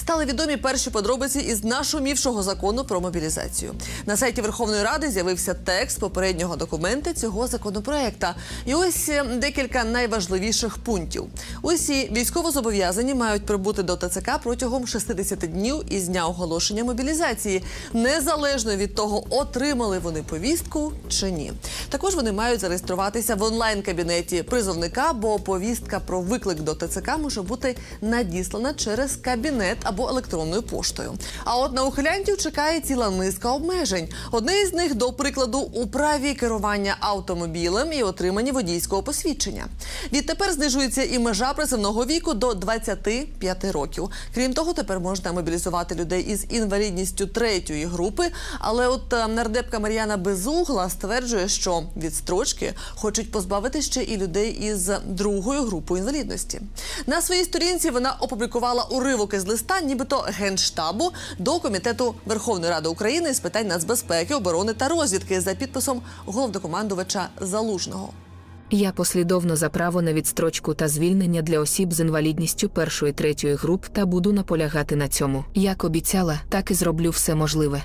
Стали відомі перші подробиці із нашумівшого закону про мобілізацію. На сайті Верховної Ради з'явився текст попереднього документа цього законопроекта. І ось е, декілька найважливіших пунктів. Усі військовозобов'язані мають прибути до ТЦК протягом 60 днів із дня оголошення мобілізації, незалежно від того, отримали вони повістку чи ні. Також вони мають зареєструватися в онлайн-кабінеті призовника, бо повістка про виклик до ТЦК може бути надіслана через кабінет або електронною поштою. А от на ухилянтів чекає ціла низка обмежень. Одне із них, до прикладу, у праві керування автомобілем і отриманні водійського посвідчення. Відтепер знижується і межа призовного віку до 25 років. Крім того, тепер можна мобілізувати людей із інвалідністю третьої групи. Але от е, нардепка Мар'яна Безугла стверджує, що від строчки хочуть позбавити ще і людей із другою групою інвалідності. На своїй сторінці вона опублікувала уривок із листа, нібито генштабу до комітету Верховної Ради України з питань нацбезпеки, оборони та розвідки за підписом головнокомандувача Залужного. Я послідовно за право на відстрочку та звільнення для осіб з інвалідністю першої третьої груп та буду наполягати на цьому. Як обіцяла, так і зроблю все можливе.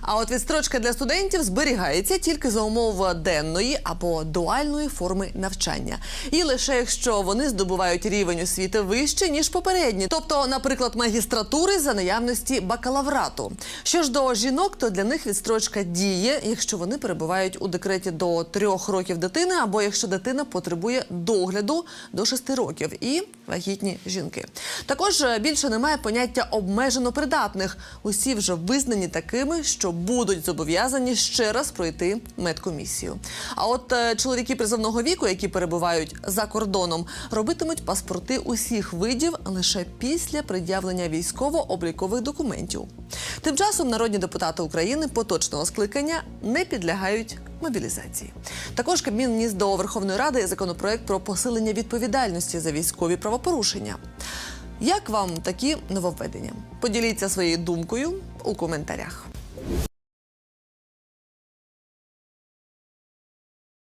А от відстрочка для студентів зберігається тільки за умов денної або дуальної форми навчання, і лише якщо вони здобувають рівень освіти вище ніж попередні, тобто, наприклад, магістратури за наявності бакалаврату. Що ж до жінок, то для них відстрочка діє, якщо вони перебувають у декреті до трьох років дитини, або якщо дитина потребує догляду до шести років, і вагітні жінки. Також е, більше немає поняття обмежено придатних. Усі вже визнані такими, що будуть зобов'язані ще раз пройти медкомісію. А от е, чоловіки призовного віку, які перебувають за кордоном, робитимуть паспорти усіх видів лише після пред'явлення військово-облікових документів. Тим часом народні депутати України поточного скликання не підлягають мобілізації. Також Кабмін вніс до Верховної Ради законопроект про посилення відповідальності за військові правопорушення. Як вам такі нововведення? Поділіться своєю думкою у коментарях.